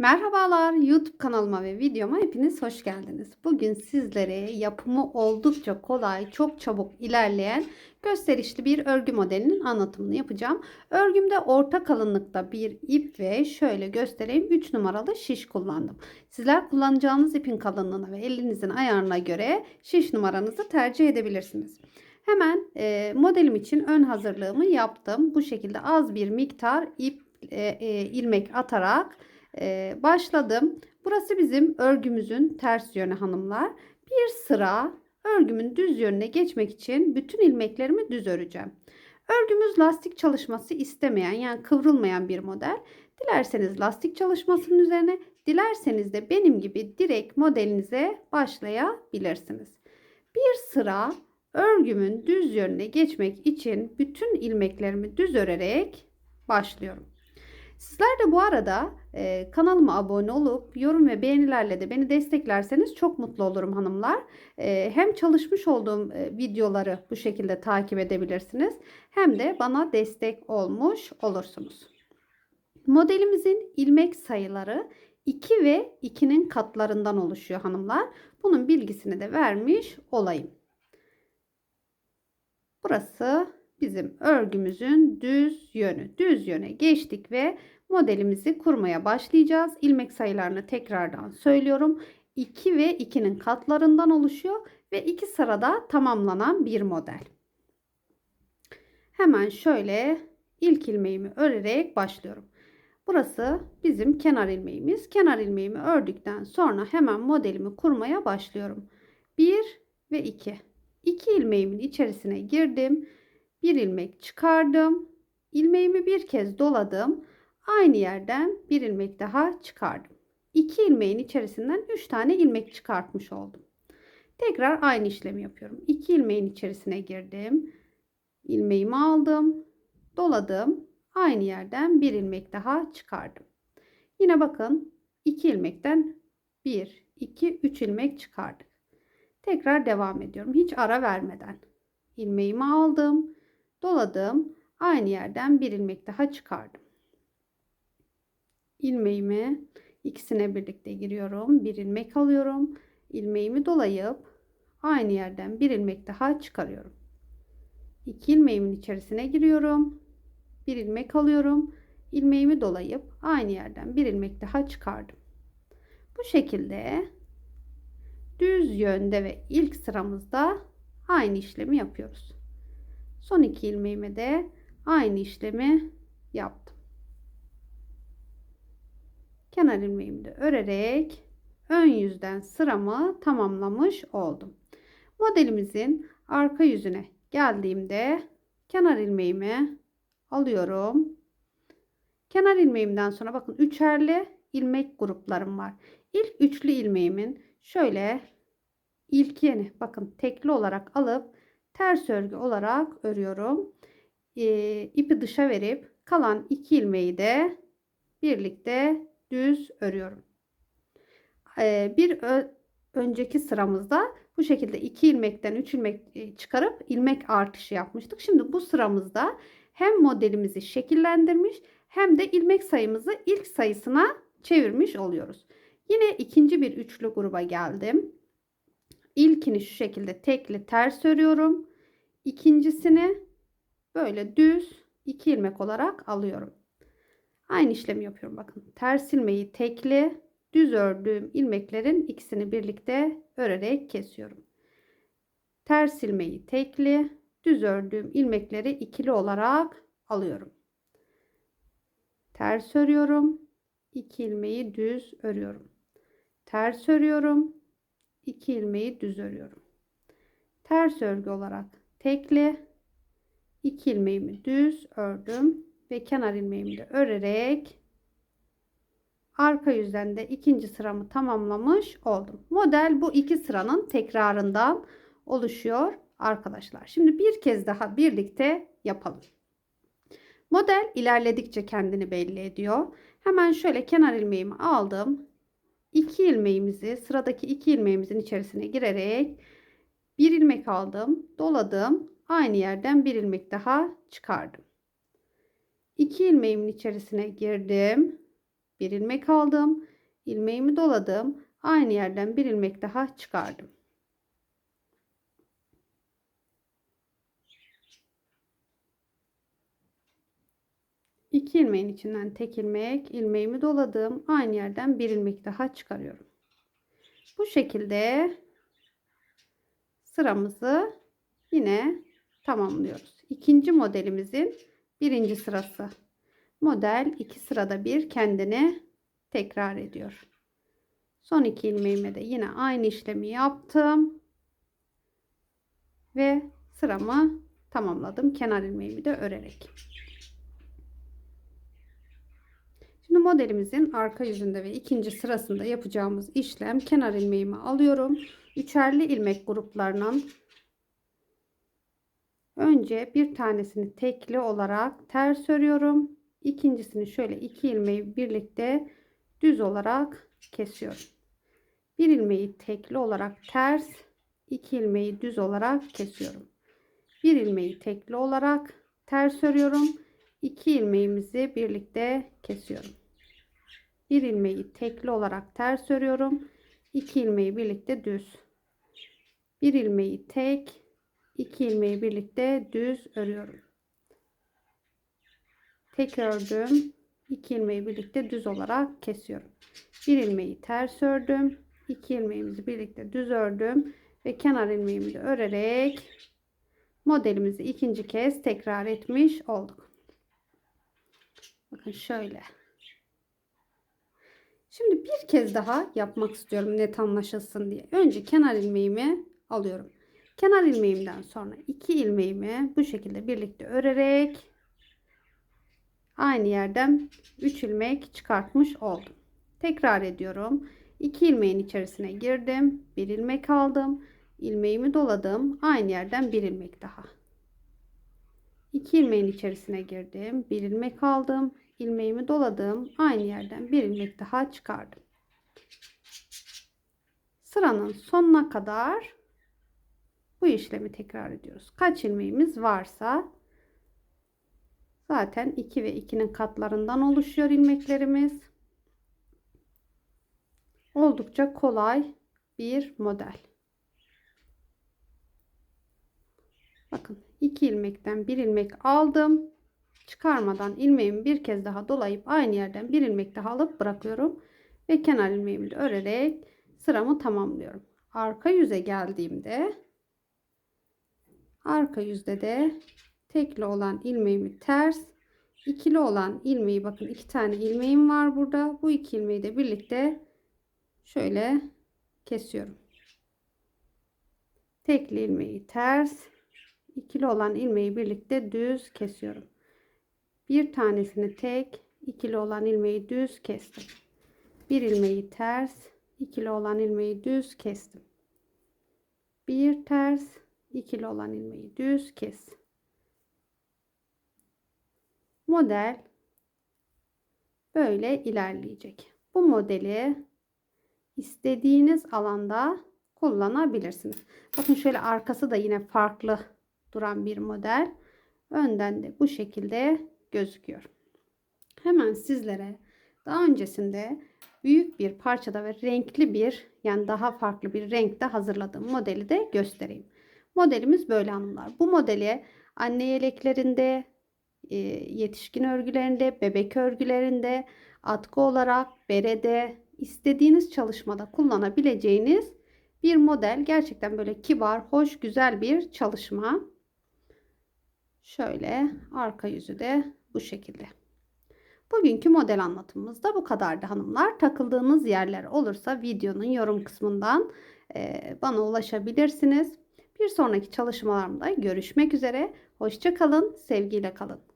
Merhabalar YouTube kanalıma ve videoma hepiniz hoş geldiniz. Bugün sizlere yapımı oldukça kolay, çok çabuk ilerleyen gösterişli bir örgü modelinin anlatımını yapacağım. Örgümde orta kalınlıkta bir ip ve şöyle göstereyim 3 numaralı şiş kullandım. Sizler kullanacağınız ipin kalınlığına ve elinizin ayarına göre şiş numaranızı tercih edebilirsiniz. Hemen e, modelim için ön hazırlığımı yaptım. Bu şekilde az bir miktar ip e, e, ilmek atarak başladım. Burası bizim örgümüzün ters yönü hanımlar. Bir sıra örgümün düz yönüne geçmek için bütün ilmeklerimi düz öreceğim. Örgümüz lastik çalışması istemeyen yani kıvrılmayan bir model. Dilerseniz lastik çalışmasının üzerine, dilerseniz de benim gibi direkt modelinize başlayabilirsiniz. Bir sıra örgümün düz yönüne geçmek için bütün ilmeklerimi düz örerek başlıyorum. Sizler de bu arada e, kanalıma abone olup yorum ve beğenilerle de beni desteklerseniz çok mutlu olurum hanımlar. E, hem çalışmış olduğum e, videoları bu şekilde takip edebilirsiniz hem de bana destek olmuş olursunuz. Modelimizin ilmek sayıları 2 ve 2'nin katlarından oluşuyor hanımlar. Bunun bilgisini de vermiş olayım. Burası bizim örgümüzün düz yönü. Düz yöne geçtik ve modelimizi kurmaya başlayacağız. İlmek sayılarını tekrardan söylüyorum. 2 ve 2'nin katlarından oluşuyor ve 2 sırada tamamlanan bir model. Hemen şöyle ilk ilmeğimi örerek başlıyorum. Burası bizim kenar ilmeğimiz. Kenar ilmeğimi ördükten sonra hemen modelimi kurmaya başlıyorum. 1 ve 2. 2 ilmeğimin içerisine girdim. Bir ilmek çıkardım. İlmeğimi bir kez doladım. Aynı yerden bir ilmek daha çıkardım. 2 ilmeğin içerisinden 3 tane ilmek çıkartmış oldum. Tekrar aynı işlemi yapıyorum. 2 ilmeğin içerisine girdim. ilmeğimi aldım. Doladım. Aynı yerden bir ilmek daha çıkardım. Yine bakın 2 ilmekten 1, 2, 3 ilmek çıkardık. Tekrar devam ediyorum. Hiç ara vermeden. ilmeğimi aldım. Doladım. Aynı yerden bir ilmek daha çıkardım ilmeğimi ikisine birlikte giriyorum. Bir ilmek alıyorum. ilmeğimi dolayıp aynı yerden bir ilmek daha çıkarıyorum. İki ilmeğimin içerisine giriyorum. Bir ilmek alıyorum. ilmeğimi dolayıp aynı yerden bir ilmek daha çıkardım. Bu şekilde düz yönde ve ilk sıramızda aynı işlemi yapıyoruz. Son iki ilmeğime de aynı işlemi yaptım kenar ilmeğimi de örerek ön yüzden sıramı tamamlamış oldum. Modelimizin arka yüzüne geldiğimde kenar ilmeğimi alıyorum. Kenar ilmeğimden sonra bakın üçerli ilmek gruplarım var. İlk üçlü ilmeğimin şöyle ilk yeni bakın tekli olarak alıp ters örgü olarak örüyorum. Ee, ipi dışa verip kalan iki ilmeği de birlikte düz örüyorum. Ee, bir önceki sıramızda bu şekilde 2 ilmekten 3 ilmek e, çıkarıp ilmek artışı yapmıştık. Şimdi bu sıramızda hem modelimizi şekillendirmiş hem de ilmek sayımızı ilk sayısına çevirmiş oluyoruz. Yine ikinci bir üçlü gruba geldim. İlkini şu şekilde tekli ters örüyorum. İkincisini böyle düz 2 ilmek olarak alıyorum. Aynı işlemi yapıyorum. Bakın ters ilmeği tekli düz ördüğüm ilmeklerin ikisini birlikte örerek kesiyorum. Ters ilmeği tekli düz ördüğüm ilmekleri ikili olarak alıyorum. Ters örüyorum. 2 ilmeği düz örüyorum. Ters örüyorum. 2 ilmeği düz örüyorum. Ters örgü olarak tekli 2 ilmeğimi düz ördüm ve kenar ilmeğimi de örerek arka yüzden de ikinci sıramı tamamlamış oldum. Model bu iki sıranın tekrarından oluşuyor arkadaşlar. Şimdi bir kez daha birlikte yapalım. Model ilerledikçe kendini belli ediyor. Hemen şöyle kenar ilmeğimi aldım. 2 ilmeğimizi sıradaki iki ilmeğimizin içerisine girerek bir ilmek aldım, doladım. Aynı yerden bir ilmek daha çıkardım. 2 ilmeğimin içerisine girdim. Bir ilmek aldım. ilmeğimi doladım. Aynı yerden bir ilmek daha çıkardım. İki ilmeğin içinden tek ilmek, ilmeğimi doladım. Aynı yerden bir ilmek daha çıkarıyorum. Bu şekilde sıramızı yine tamamlıyoruz. İkinci modelimizin birinci sırası. Model iki sırada bir kendini tekrar ediyor. Son iki ilmeğime de yine aynı işlemi yaptım. Ve sıramı tamamladım. Kenar ilmeğimi de örerek. Şimdi modelimizin arka yüzünde ve ikinci sırasında yapacağımız işlem kenar ilmeğimi alıyorum. Üçerli ilmek gruplarının önce bir tanesini tekli olarak ters örüyorum. İkincisini şöyle iki ilmeği birlikte düz olarak kesiyorum. Bir ilmeği tekli olarak ters, iki ilmeği düz olarak kesiyorum. Bir ilmeği tekli olarak ters örüyorum. İki ilmeğimizi birlikte kesiyorum. Bir ilmeği tekli olarak ters örüyorum. İki ilmeği birlikte düz. Bir ilmeği tek, iki ilmeği birlikte düz örüyorum. Tek ördüm. 2 ilmeği birlikte düz olarak kesiyorum. Bir ilmeği ters ördüm. 2 ilmeğimizi birlikte düz ördüm ve kenar ilmeğimi de örerek modelimizi ikinci kez tekrar etmiş olduk. Bakın şöyle. Şimdi bir kez daha yapmak istiyorum net anlaşılsın diye. Önce kenar ilmeğimi alıyorum. Kenar ilmeğimden sonra iki ilmeğimi bu şekilde birlikte örerek aynı yerden 3 ilmek çıkartmış oldum. Tekrar ediyorum. 2 ilmeğin içerisine girdim. 1 ilmek aldım. ilmeğimi doladım. Aynı yerden 1 ilmek daha. 2 ilmeğin içerisine girdim. 1 ilmek aldım. İlmeğimi doladım. Aynı yerden 1 ilmek daha çıkardım. Sıranın sonuna kadar bu işlemi tekrar ediyoruz. Kaç ilmeğimiz varsa Zaten 2 ve 2'nin katlarından oluşuyor ilmeklerimiz. Oldukça kolay bir model. Bakın 2 ilmekten 1 ilmek aldım. Çıkarmadan ilmeğimi bir kez daha dolayıp aynı yerden bir ilmek daha alıp bırakıyorum. Ve kenar ilmeğimi de örerek sıramı tamamlıyorum. Arka yüze geldiğimde arka yüzde de tekli olan ilmeğimi ters ikili olan ilmeği bakın iki tane ilmeğim var burada bu iki ilmeği de birlikte şöyle kesiyorum tekli ilmeği ters ikili olan ilmeği birlikte düz kesiyorum bir tanesini tek ikili olan ilmeği düz kestim bir ilmeği ters ikili olan ilmeği düz kestim bir ters ikili olan ilmeği düz kes model böyle ilerleyecek. Bu modeli istediğiniz alanda kullanabilirsiniz. Bakın şöyle arkası da yine farklı duran bir model. Önden de bu şekilde gözüküyor. Hemen sizlere daha öncesinde büyük bir parçada ve renkli bir yani daha farklı bir renkte hazırladığım modeli de göstereyim. Modelimiz böyle hanımlar. Bu modeli anne yeleklerinde, e, yetişkin örgülerinde, bebek örgülerinde, atkı olarak, berede, istediğiniz çalışmada kullanabileceğiniz bir model. Gerçekten böyle kibar, hoş, güzel bir çalışma. Şöyle arka yüzü de bu şekilde. Bugünkü model anlatımımız da bu kadardı hanımlar. Takıldığınız yerler olursa videonun yorum kısmından bana ulaşabilirsiniz. Bir sonraki çalışmalarımda görüşmek üzere. Hoşça kalın, sevgiyle kalın.